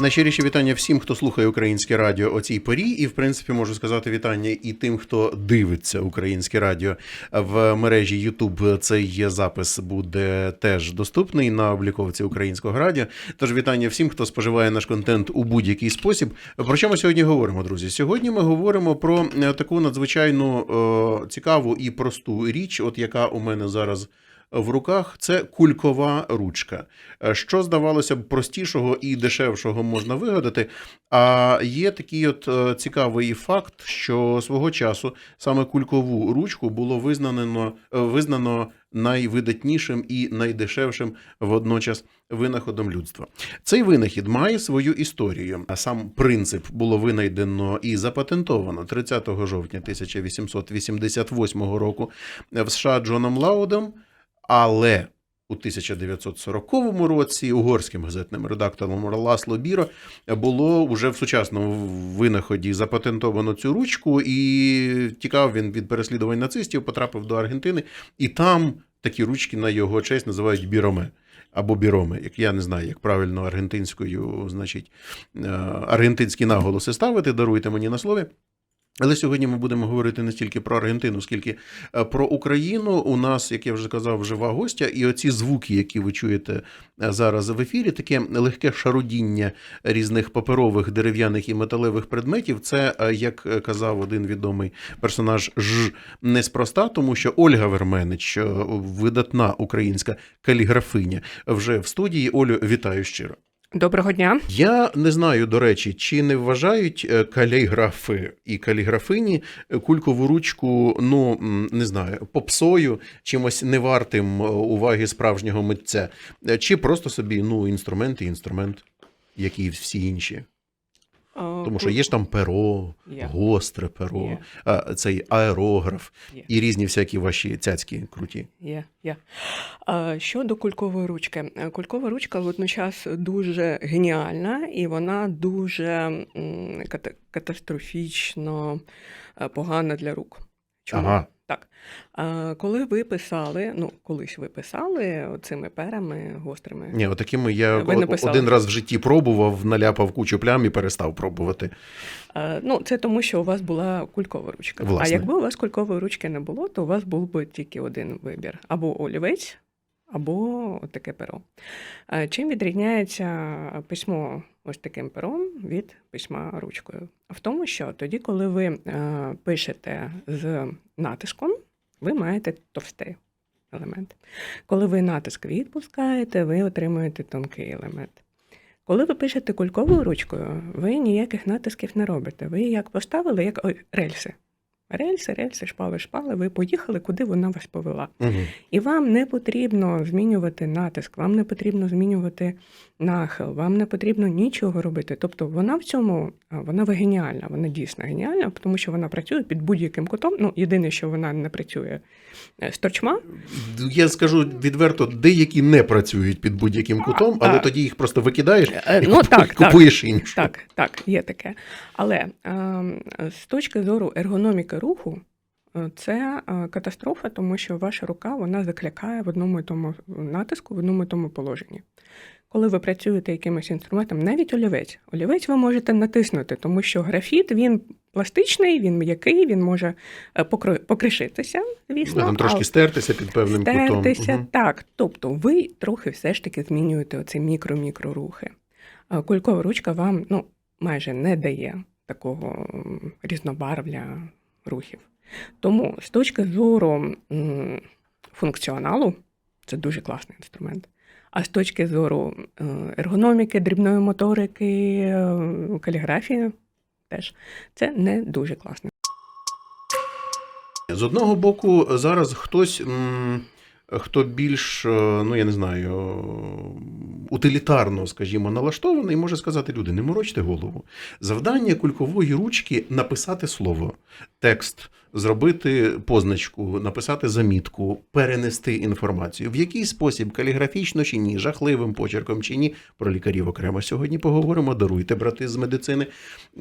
Найщиріші вітання всім, хто слухає українське радіо о цій порі, і в принципі можу сказати вітання і тим, хто дивиться українське радіо в мережі YouTube. Цей запис буде теж доступний на обліковці українського радіо. Тож вітання всім, хто споживає наш контент у будь-який спосіб. Про що ми сьогодні говоримо, друзі? Сьогодні ми говоримо про е, таку надзвичайно е, цікаву і просту річ, от яка у мене зараз в руках це кулькова ручка. Е, Що здавалося б простішого і дешевшого можна вигадати. А є такий от е, цікавий факт, що свого часу саме кулькову ручку було визнано, е, визнано найвидатнішим і найдешевшим водночас винаходом людства. Цей винахід має свою історію. А сам принцип було винайдено і запатентовано 30 жовтня 1888 року в США Джоном Лаудом. Але у 1940 році угорським газетним редактором Ласло Біро було вже в сучасному винаході запатентовано цю ручку, і тікав він від переслідувань нацистів, потрапив до Аргентини, і там такі ручки на його честь називають біроме. Або біроми, як я не знаю, як правильно аргентинською, значить, е, аргентинські наголоси ставити, даруйте мені на слові. Але сьогодні ми будемо говорити не стільки про Аргентину, скільки е, про Україну. У нас, як я вже казав, жива гостя, і оці звуки, які ви чуєте е, зараз в ефірі, таке легке шарудіння різних паперових, дерев'яних і металевих предметів. Це, е, як казав один відомий персонаж, ж неспроста, тому що Ольга Верменич, видатна українська каліграфиня, вже в студії. Олю, вітаю щиро. Доброго дня. Я не знаю, до речі, чи не вважають е, каліграфи і каліграфині е, кулькову ручку, ну не знаю, попсою, чимось не вартим уваги справжнього митця, Е, чи просто собі ну, інструмент і інструмент, як і всі інші. Тому що є ж там перо, гостре перо, цей аерограф і різні всякі ваші цяцькі круті. Є, є. А, щодо кулькової ручки. Кулькова ручка водночас дуже геніальна і вона дуже ката- катастрофічно е, погана для рук. Чому? Ага. Так. Коли ви писали, ну, колись ви писали цими перами гострими. Ні, отакими я один раз в житті пробував, наляпав кучу плям і перестав пробувати. Ну, це тому, що у вас була кулькова ручка. Власне. А якби у вас кулькової ручки не було, то у вас був би тільки один вибір: або олівець, або таке перо. Чим відрізняється письмо ось таким пером від письма ручкою? В тому, що тоді, коли ви е, пишете з натиском, ви маєте товстий елемент. Коли ви натиск відпускаєте, ви отримуєте тонкий елемент. Коли ви пишете кульковою ручкою, ви ніяких натисків не робите. Ви як поставили, як рельси. Рельси, рельси, шпали, шпали, ви поїхали, куди вона вас повела. Угу. І вам не потрібно змінювати натиск, вам не потрібно змінювати нахил, вам не потрібно нічого робити. Тобто вона в цьому а, вона геніальна, вона дійсно геніальна, тому що вона працює під будь-яким кутом. Ну, єдине, що вона не працює е, з торчма, Я скажу відверто, деякі не працюють під будь-яким кутом, але А. тоді їх просто викидаєш Е, і ну, так, так. купуєш іншу. Так, так, є таке. Але ем, з точки зору ергономіки руху, е, це е, катастрофа, тому що ваша рука вона заклякає в одному і тому натиску, в одному і тому положенні. Коли ви працюєте якимось інструментом, навіть олівець, олівець ви можете натиснути, тому що графіт він пластичний, він м'який, він може е, покро- покришитися, звісно. Там трошки стертися під певним кутом. Стертися, так. Тобто ви трохи все ж таки змінюєте оці мікро-мікро рухи. Кулькова ручка вам ну, майже не дає такого різнобарвля рухів. Тому з точки зору функціоналу це дуже класний інструмент. А з точки зору е, ергономіки, дрібної моторики, е, каліграфії теж це не дуже класно. З одного боку, зараз хтось, хто більш, е, ну я не знаю, утилітарно, скажімо, налаштований, може сказати люди, не морочте голову. Завдання кулькової ручки написати слово, текст, зробити позначку, написати замітку, перенести інформацію. В який спосіб, каліграфічно чи ні, жахливим почерком чи ні, про лікарів окремо сьогодні поговоримо. Даруйте, брати з медицини.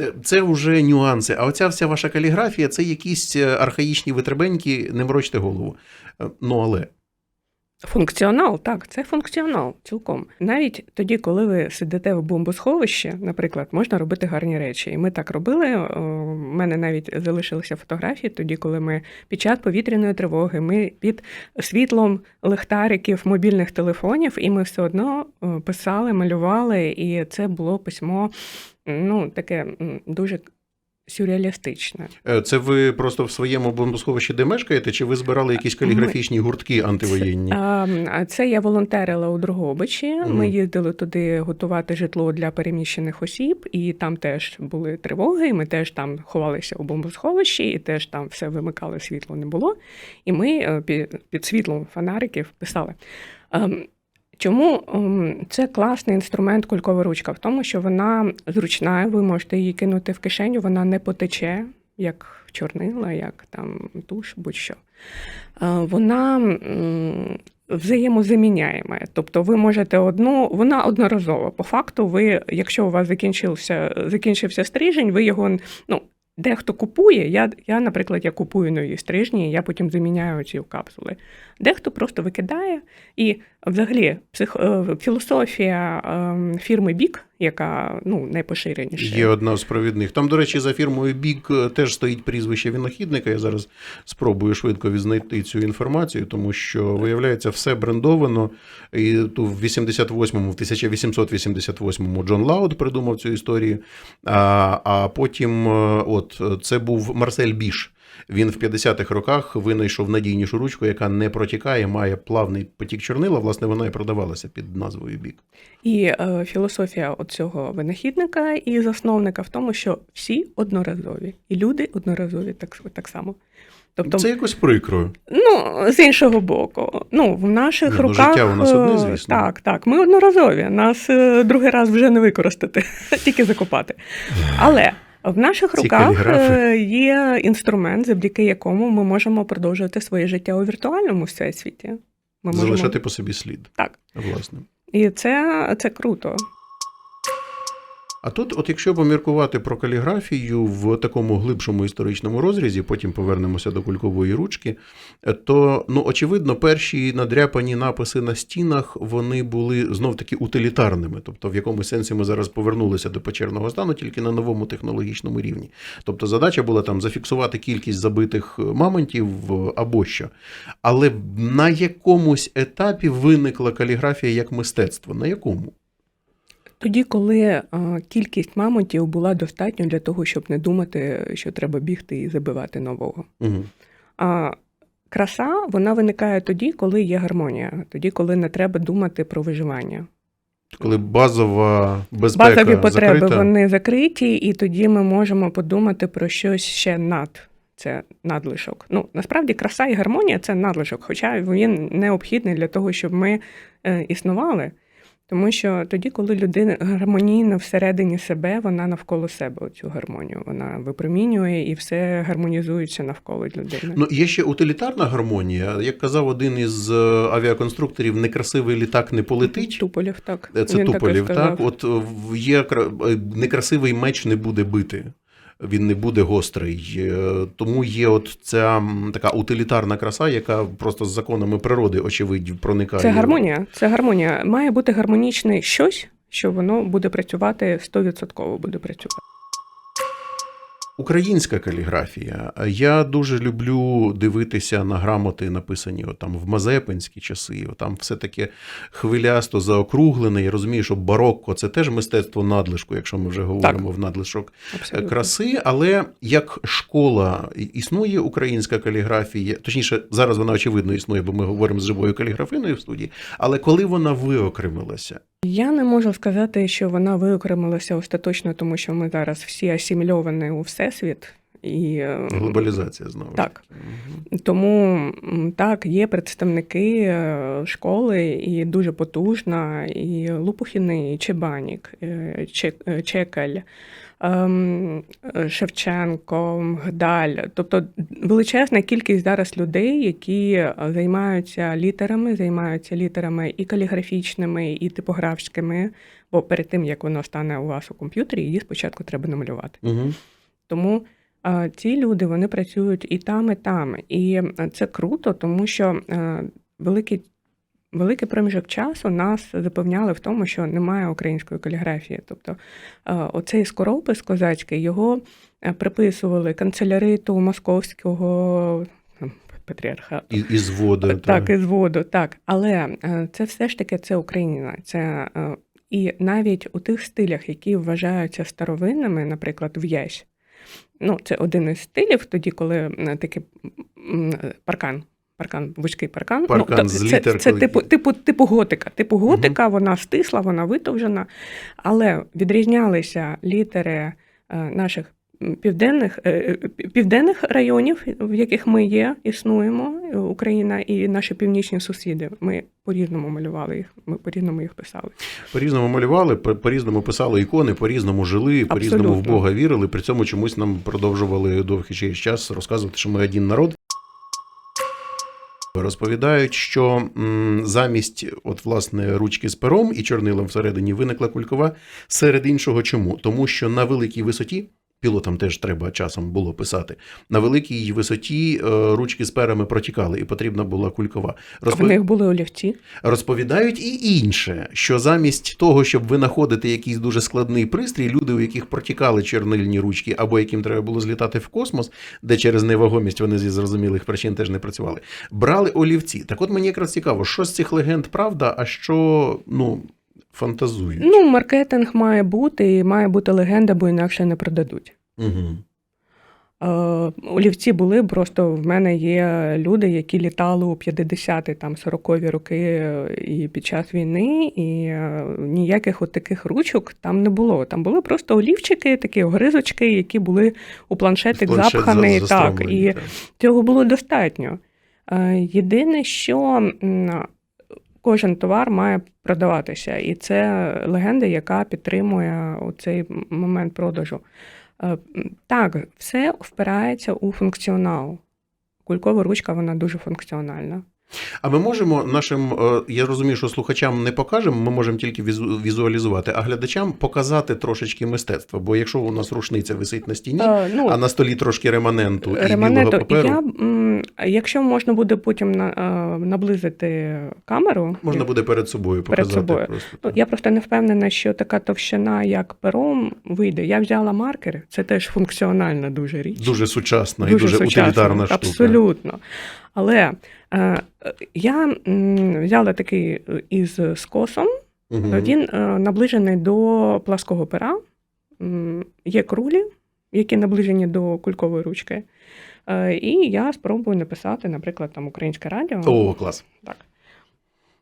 Е, Це вже нюанси. А оця вся ваша каліграфія це якісь е, архаїчні витребеньки, не морочте голову. Ну але Функціонал, так, це функціонал цілком. Навіть тоді, коли ви сидите в бомбосховищі, наприклад, можна робити гарні речі. І ми так робили. У мене навіть залишилися фотографії тоді, коли ми під час повітряної тривоги, ми під світлом лихтариків мобільних телефонів, і ми все одно е, писали, малювали, і це було письмо ну, таке дуже сюрреалістичне. Це ви просто в своєму бомбосховищі де мешкаєте, чи ви збирали якісь каліграфічні гуртки антивоєнні? Це я волонтерила у Другобичі. Мгм. Ми їздили туди готувати житло для переміщених осіб, і там теж були тривоги. і Ми теж там ховалися у бомбосховищі, і теж там все вимикали, світло не було. І ми е, під, під світлом фонариків писали. Чому ем, це класний інструмент кулькова ручка? В тому, що вона зручна, ви можете її кинути в кишеню, вона не потече, як чорнила, як там туш, будь-що. Е, Вона м, взаємозаміняєма. Тобто ви можете одну, вона одноразова. По факту, ви, якщо у вас закінчився, закінчився стрижень, ви його ну. Дехто купує, я, я, наприклад, я купую нові стрижні, я потім заміняю ці капсули. Дехто просто викидає. І взагалі псих, е, філософія е, фірми Бік, яка ну, найпоширеніша. Є одна з провідних. Там, до речі, за фірмою Бік е, теж стоїть прізвище винахідника. Я зараз спробую швидко відзнайти цю інформацію, тому що виявляється, все брендовано. І ту в 88-му, в 1888-му Джон Лауд придумав цю історію. А, а потім, от це був Марсель Біш. Він в 50-х роках винайшов надійнішу ручку, яка не протікає, має плавний потік чорнила. Власне, вона і продавалася під назвою Бік. І е, філософія цього винахідника і засновника в тому, що всі одноразові, і люди одноразові так, так само. Тобто, Це якось прикро. ну, з іншого боку, ну, в наших Ні, ну, руках. життя у нас одне, е, звісно. Так, так, ми одноразові. Нас е, другий раз вже не використати, тільки закопати. Але в наших Ці руках каліграфи. е, є інструмент, завдяки якому ми можемо продовжувати своє життя у віртуальному всесвіті. Ми можемо... Залишати по собі слід. Так. Власне. І це, це круто. А тут, от якщо поміркувати про каліграфію в такому глибшому історичному розрізі, потім повернемося до кулькової ручки, то ну очевидно, перші надряпані написи на стінах вони були знов таки утилітарними. Тобто, в якомусь сенсі ми зараз повернулися до печерного стану тільки на новому технологічному рівні. Тобто, задача була там зафіксувати кількість забитих мамонтів або що. Але на якомусь етапі виникла каліграфія як мистецтво. На якому? Тоді, коли а, кількість мамонтів була достатньо для того, щоб не думати, що треба бігти і забивати нового. Угу. А краса вона виникає тоді, коли є гармонія, тоді, коли не треба думати про виживання. Коли базова безпека Базові потреби закрита. вони закриті, і тоді ми можемо подумати про щось ще над. Це надлишок. Ну насправді краса і гармонія це надлишок, хоча він необхідний для того, щоб ми е, існували. Тому що тоді, коли людина гармонійна всередині себе, вона навколо себе цю гармонію. Вона випромінює і все гармонізується навколо людини. Ну, є ще утилітарна гармонія. Як казав один із е, авіаконструкторів, некрасивий літак не полетить. Туполів так. Е, Це Він Туполів, Так, так? От е, є кра- некрасивий меч не буде бити. Він не буде гострий. Е, Тому є от ця така утилітарна краса, яка просто з законами природи, очевидь, проникає. Це гармонія. Це гармонія. Має бути гармонічне щось, що воно буде працювати 100% буде працювати. Українська каліграфія. Я дуже люблю дивитися на грамоти, написані от там в Мазепинські часи. От Там все таке хвилясто заокруглене. Я розумію, що барокко це теж мистецтво надлишку, якщо ми вже говоримо в надлишок Абсолютно. краси. Але як школа існує українська каліграфія, точніше, зараз вона очевидно існує, бо ми говоримо з живою каліграфиною в студії. Але коли вона виокремилася, Я не можу сказати, що вона виокремилася остаточно, тому що ми зараз всі асімільовані у всесвіт. І е, глобалізація знову Так. Угу. Тому так, є представники е, школи, і дуже потужна, і Лупухіни, і Чебанік, е, Чекаль, Шевченко, Гдаль. Тобто величезна кількість зараз людей, які е, займаються літерами, займаються літерами і каліграфічними, і типографськими. Бо перед тим як воно стане у вас у комп'ютері, її спочатку треба намалювати. Мгм. Тому е, ці люди вони працюють і там, і там. І е, це круто, тому що е, великий великий проміжок часу нас запевняли в тому, що немає української каліграфії. Тобто е, оцей скоропис козацький його е, приписували канцеляриту московського там, патріархату. І, і зводи. Так, із воду, так. Але е, це все ж таки це Україна. Це, і навіть у тих стилях, які вважаються старовинними, наприклад, в'язь. Ну, це один із стилів, тоді, коли такий паркан. Паркан, вузький паркан. Паркан ну, з це, літеркою. це типу, типу, типу готика. Типу готика, вона стисла, вона витовжена, але відрізнялися літери е, наших південних, е, е, південних районів, в яких ми є, існуємо, Україна і наші північні сусіди. Ми по-різному малювали їх, ми по-різному їх писали. По-різному малювали, по- по-різному писали ікони, по-різному жили, по-різному в Бога вірили. При цьому чомусь нам продовжували довгий час розказувати, що ми один народ. Розповідають, що замість от, власне, ручки з пером і чорнилом всередині виникла кулькова. Серед іншого, чому? Тому що на великій висоті. Пілотам теж треба часом було писати. На великій висоті е, ручки з перами протікали, і потрібна була кулькова. В них були олівці. Розповідають і інше, що замість того, щоб винаходити якийсь дуже складний пристрій, люди, у яких протікали чорнильні ручки, або яким треба було злітати в космос, де через невагомість вони зі зрозумілих причин теж не працювали, брали олівці. Так от мені якраз цікаво, що з цих легенд правда, а що ну фантазують. Ну, маркетинг має бути, і має бути легенда, бо інакше не продадуть. Угу. Е, Олівці були, просто в мене є люди, які літали у 50-ті, там 40-ві роки е, і під час війни, і е, ніяких от таких ручок там не було. Там були просто олівчики, такі огризочки, які були у планшетик запхані. Так, і цього було достатньо. Єдине, що кожен товар має продаватися, і це легенда, яка підтримує цей момент продажу. Е, Так, все впирається у функціонал. Кулькова ручка вона дуже функціональна. А ми можемо нашим, е, я розумію, що слухачам не покажемо, ми можемо тільки візу- візуалізувати, а глядачам показати трошечки мистецтва. Бо якщо у нас рушниця висить на стіні, Е, ну, а на столі трошки реманенту і білого паперу, я, якщо можна буде потім на, е, наблизити камеру, можна буде перед собою Перед показати. собою. Просто, Ну, я просто не впевнена, що така товщина, як пером, вийде. Я взяла маркер, це теж функціональна дуже річ. Дуже сучасна і дуже сучасно, утилітарна штука. Абсолютно. Але я взяла такий е, із скосом, Мгм. він е, наближений до плаского пера. Є крулі, які наближені до кулькової ручки. Е, І я спробую написати, наприклад, там українське радіо. О, клас. Так.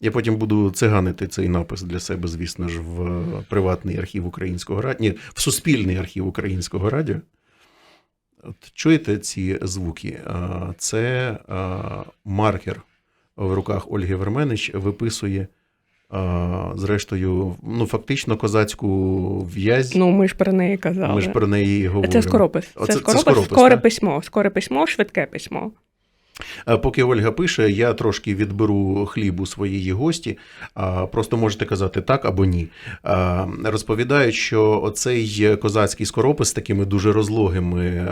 Я потім буду циганити цей напис для себе, звісно ж, в е, приватний архів українського радіо. Ні, в суспільний архів українського радіо. Чуєте ці звуки? Це маркер в руках Ольги Верменич виписує, а, зрештою, ну, фактично козацьку в'язь. Ну, ми ж про неї казали. Ми ж про неї говоримо. Це скоропис. Це, Оце- це скоропис, скоропис, скоре так? письмо. Скоре письмо, швидке письмо. А Поки Ольга пише, я трошки відберу хліб у своєї гості. Просто можете казати так або ні. Розповідають, що оцей козацький скоропис з такими дуже розлогими,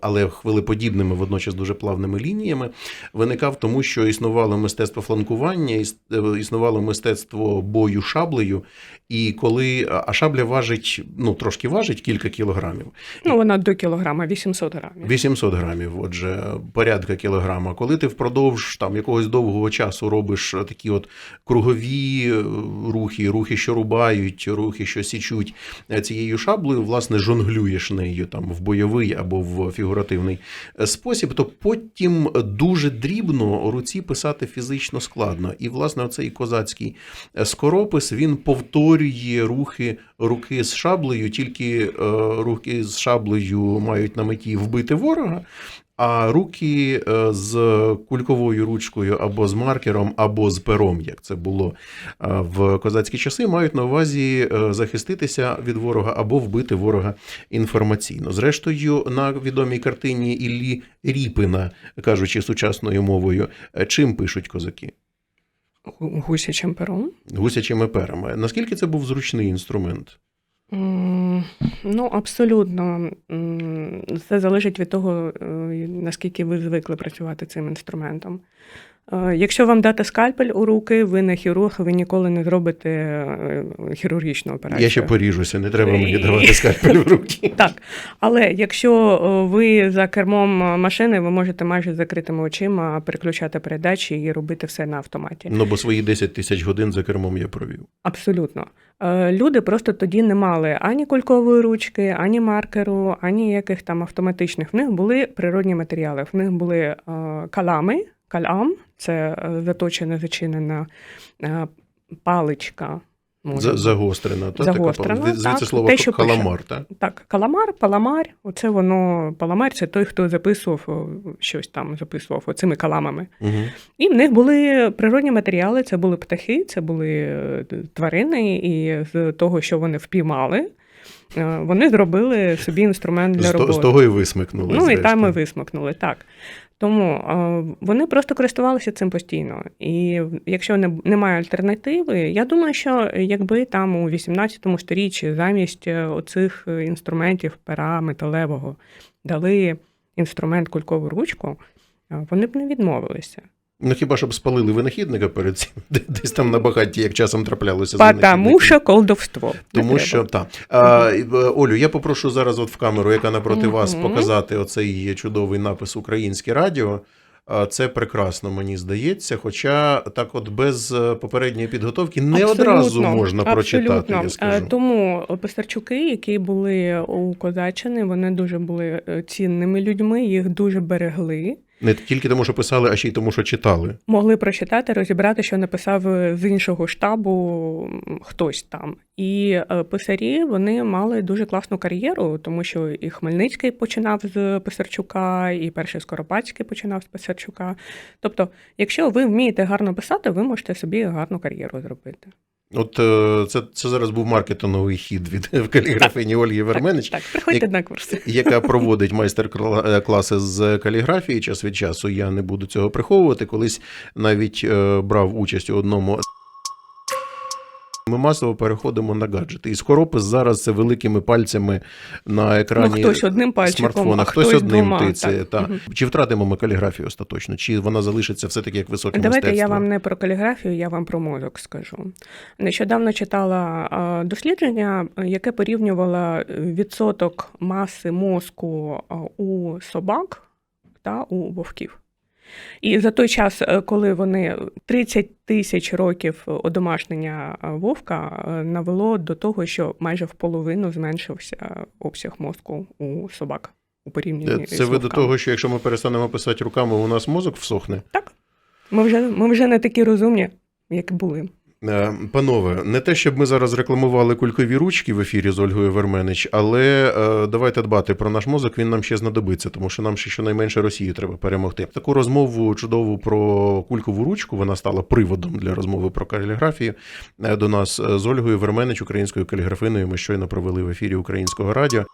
але хвилеподібними, водночас дуже плавними лініями, виникав тому, що існувало мистецтво фланкування, іс- е, існувало мистецтво бою шаблею. І коли а шабля важить, ну трошки важить кілька кілограмів. Ну, вона до кілограма, 800 грамів. 800 грамів, отже, порядка кілограма. Коли ти впродовж там якогось довгого часу робиш такі от кругові е, рухи, рухи, що рубають, рухи, що січуть е, цією шаблею, власне, жонглюєш нею там в бойовий або в фігуративний е, спосіб, то потім дуже дрібно руці писати фізично складно. І, власне, оцей козацький е, скоропис він повторює рухи руки з шаблею, тільки е, руки з шаблею мають на меті вбити ворога. А руки е, з кульковою ручкою або з маркером, або з пером, як це було е, в козацькі часи, мають на увазі захиститися від ворога або вбити ворога інформаційно. Зрештою, на відомій картині Іллі Ріпина, кажучи сучасною мовою, чим пишуть козаки? Гу- Гусячим пером. Гусячими перами. Наскільки це був зручний інструмент? Ну, абсолютно. Це залежить від того, е, наскільки ви звикли працювати цим інструментом. Е, Якщо вам дати скальпель у руки, ви не хірург, ви ніколи не зробите е, хірургічну операцію. Я ще поріжуся, не треба мені давати скальпель в руки. Так, але якщо е, ви за кермом машини, ви можете майже з закритими очима переключати передачі і робити все на автоматі. Ну, бо свої 10 тисяч годин за кермом я провів. Абсолютно. Люди просто тоді не мали ані кулькової ручки, ані маркеру, ані яких там автоматичних. В них були природні матеріали. В них були калами, калам це е, заточена, зачинена е, паличка. може загострена. Та, Загострена, така, звідси так. слово Те, що пише. каламар, так? Так, каламар, паламар, оце воно паламар це той, хто записував щось там, записував оцими каламами. Угу. І в них були природні матеріали, це були птахи, це були е, тварини, і з того, що вони впіймали, вони зробили собі інструмент для роботи. з того і висмикнули. Ну і там зрештою. ми висмикнули, так. Тому е, вони просто користувалися цим постійно. І якщо не, немає альтернативи, я думаю, що якби там у 18 сторіччі замість е, оцих інструментів пера металевого дали інструмент кулькову ручку, е, вони б не відмовилися. Ну хіба щоб спалили винахідника перед цим, десь там на багатті, як часом траплялося Потому що колдовство. Тому що так. А, е, Олю, я попрошу зараз, от в камеру, яка напроти Мгм. вас, показати оцей чудовий напис Українське радіо. Це прекрасно, мені здається. Хоча так, от без е, попередньої підготовки не Абсолютно, одразу можна прочитати, абсолютно. я скажу. Тому писарчуки, які були у Козаччини, вони дуже були е, цінними людьми, їх дуже берегли. Не тільки тому, що писали, а ще й тому, що читали. Могли прочитати, розібрати, що написав е, з іншого штабу хтось там. І е, писарі вони мали дуже класну кар'єру, тому що і Хмельницький починав з Писарчука, і перший Скоропадський починав з Писарчука. Тобто, якщо ви вмієте гарно писати, ви можете собі гарну кар'єру зробити. От е, це, це зараз був маркетинговий хід від каліграфині Ольги Верменич. Так, приходьте Як- на курси. яка проводить майстер-класи з каліграфії час від часу. Я не буду цього приховувати. Колись навіть е, брав участь у одному. Ми масово переходимо на гаджети. І скоропис зараз це великими пальцями на екрані Ну, хтось одним пальчиком, смартфона, а хтось, хтось одним двома, тицяє. Та. Мгм. Чи втратимо ми каліграфію остаточно? Чи вона залишиться все-таки як високе Давайте я вам не про каліграфію, я вам про мозок скажу. Нещодавно читала дослідження, яке порівнювало відсоток маси мозку у собак та у вовків. І за той час, е, коли вони 30 тисяч років одомашнення вовка е, навело до того, що майже в половину зменшився обсяг мозку у собак у порівнянні Це ви до того, що якщо ми перестанемо писати руками, у нас мозок всохне. Так. Ми вже, ми вже не такі розумні, як були. Е, Панове, не те, щоб ми зараз рекламували кулькові ручки в ефірі з Ольгою Верменич, але е, давайте дбати про наш мозок, він нам ще знадобиться, тому що нам ще щонайменше Росію треба перемогти. Таку розмову чудову про кулькову ручку, вона стала приводом для розмови про каліграфію. Е, До нас з Ольгою Верменич, українською каліграфиною, ми щойно провели в ефірі українського радіо.